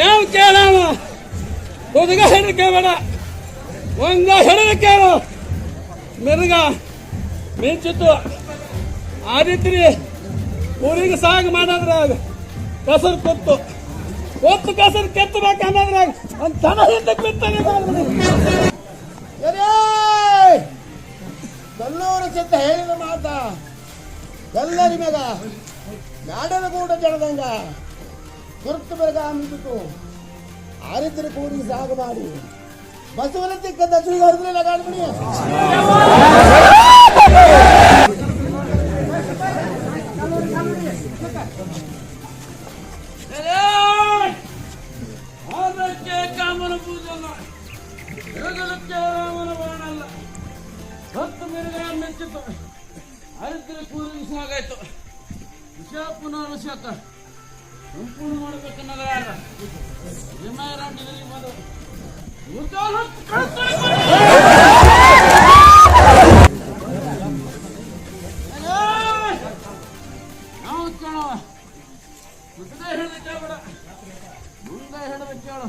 ಯಾವ ಕೇಳವ ಹುಡುಗ ಹಿಡಿಕೆ ಬೇಡ. ಒಂದ ಹಿಡಿದ ಕೇಳು. ಮಿರ್ಗ, ಮಿಂಚಿತ್ತು. ಆದಿತ್ರಿ, ಊರಿಗೆ ಸಾಗ ಮಾಡಿದ್ರೆ ಕಸರು ಕೊತ್ತು. ಒತ್ತು ಕಸರು ಕೆತ್ತಬೇಕು ಅನ್ನೋದ್ರಾಗ ಒಂದು ದನ ಹಿಂದಕ್ಕೆ ಬಿತ್ತಾನೆ ಕಲ್ಲೂರು ಚಿತ್ತ ಹೇಳಿದ ಮಾತ ಕಲ್ಲರಿ ಮೇಗ ನಾಡದ ಕೂಟ ಜಡದಂಗ ಗುರುತು ಬೆಳಗ ಅಂಬಿತು ಆರಿದ್ರ ಕೂಡಿ ಸಾಗ ಮಾಡಿ ಬಸವನ ಚಿಕ್ಕ ದಕ್ಷಿಣ ಹೊರದ್ರೆ ಕಾಣ್ಬಿಡಿ ಹೆಗಲಕ್ಕೆ ರಾಮನ ಹತ್ತು ಮಿರುಗ ಮೆಚ್ಚಿತು ಅರಿದ್ರೆ ಕೂದಲು ಸಾಗಾಯ್ತು ವಿಷ ಪುನಃ ವಿಷಾಕ ಸಂಪೂರ್ಣ ಮಾಡ್ಬೇಕನ್ನೋದು ಯಾರ? ವಿಮಾರಂಡಿನಲ್ಲಿ ಬಂದು. ಉದ್ದಾಲ ನಾವು ಕೇಳವ. ಮತ್ತೆ ಹೇಳಿದ ಕೇಳಬೇಡ ಮುಂದೆ ಕೇಳು.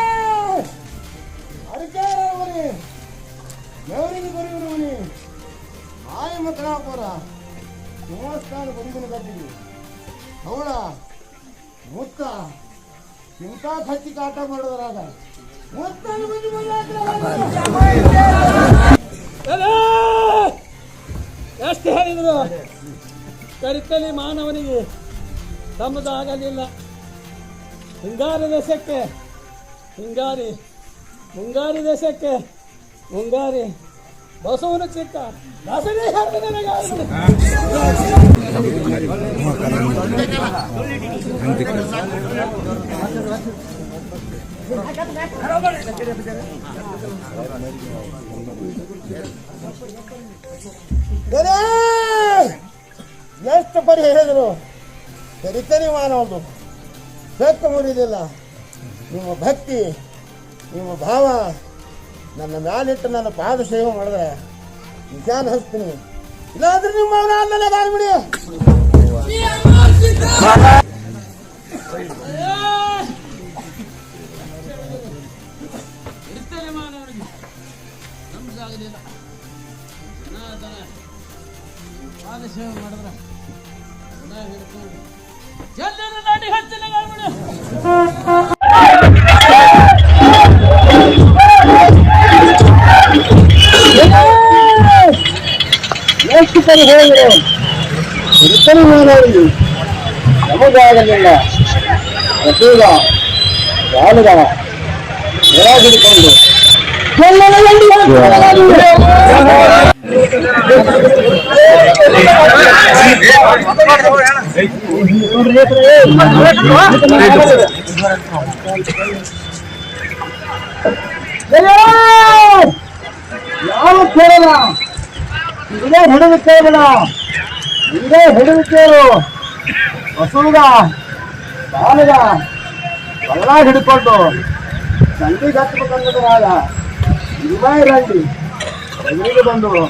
ದೇವಸ್ಥಾನ ಬರಿಗಿನ ಕಟ್ಟಿದ್ವಿ ಅವಳ ಮುತ್ತ ಇಂಥ ಸತ್ತಿ ಕಾಟ ಮಾಡೋದ್ರಾಗ ಮುತ್ತ ಎಷ್ಟು ಹೇಳಿದ್ರು? ಕರಿತಲಿ ಮಾನವನಿಗೆ ತಮ್ಮದಾಗಲಿಲ್ಲ ಹಿಂಗಾರಿ ದೇಶಕ್ಕೆ ಹಿಂಗಾರಿ ಮುಂಗಾರಿ ದೇಶಕ್ಕೆ, ಮುಂಗಾರಿ ಬಸವನ ಚಿಕ್ಕ ದಾಸನೇ. ಬೇರೆ ಎಷ್ಟು ಪರಿ ಹೇಳಿದ್ರು? ಕರಿತನೆ ಮಾನವದು ಬೆಕ್ಕ ಮುರಿದಿಲ್ಲ. ನಿಮ್ಮ ಭಕ್ತಿ, ನಿಮ್ಮ ಭಾವ ನನ್ನ ಮ್ಯಾಲಿಟ್ಟು ನನ್ನ ಪಾದ ಸೇವೆ ಮಾಡಿದ್ರೆ ನಿಜಾನ ಹಚ್ತೀನಿ. ಇಲ್ಲಾಂದ್ರೆ ನಿಮ್ಮ ಅವನ ಅಲ್ಲೇ ದನ ಪಾದ ಸೇವೆ ಮಾಡಿದ್ರ ಹಿಡ್ಕೊಂಡು ದಾಡಿ ಹಚ್ಚಿನ ಮಾಡ್ಬಿಡು யோசிப்பது போகிறோம் எத்தனை மீனவர்கள் நமக்காக இல்லை ரசூதான் வாழுதான் விராஜில் கொண்டு யாரும் போடலாம். ఇదే హిడువిచ్చే కదా ఇదే హిడువిచ్చారు వసూలుగా బాలుగా వల్లా హిడుకోండు తండ్రి కట్టుకుంటుంది రాదా ఇవే రండి ఎదురు బంధువు.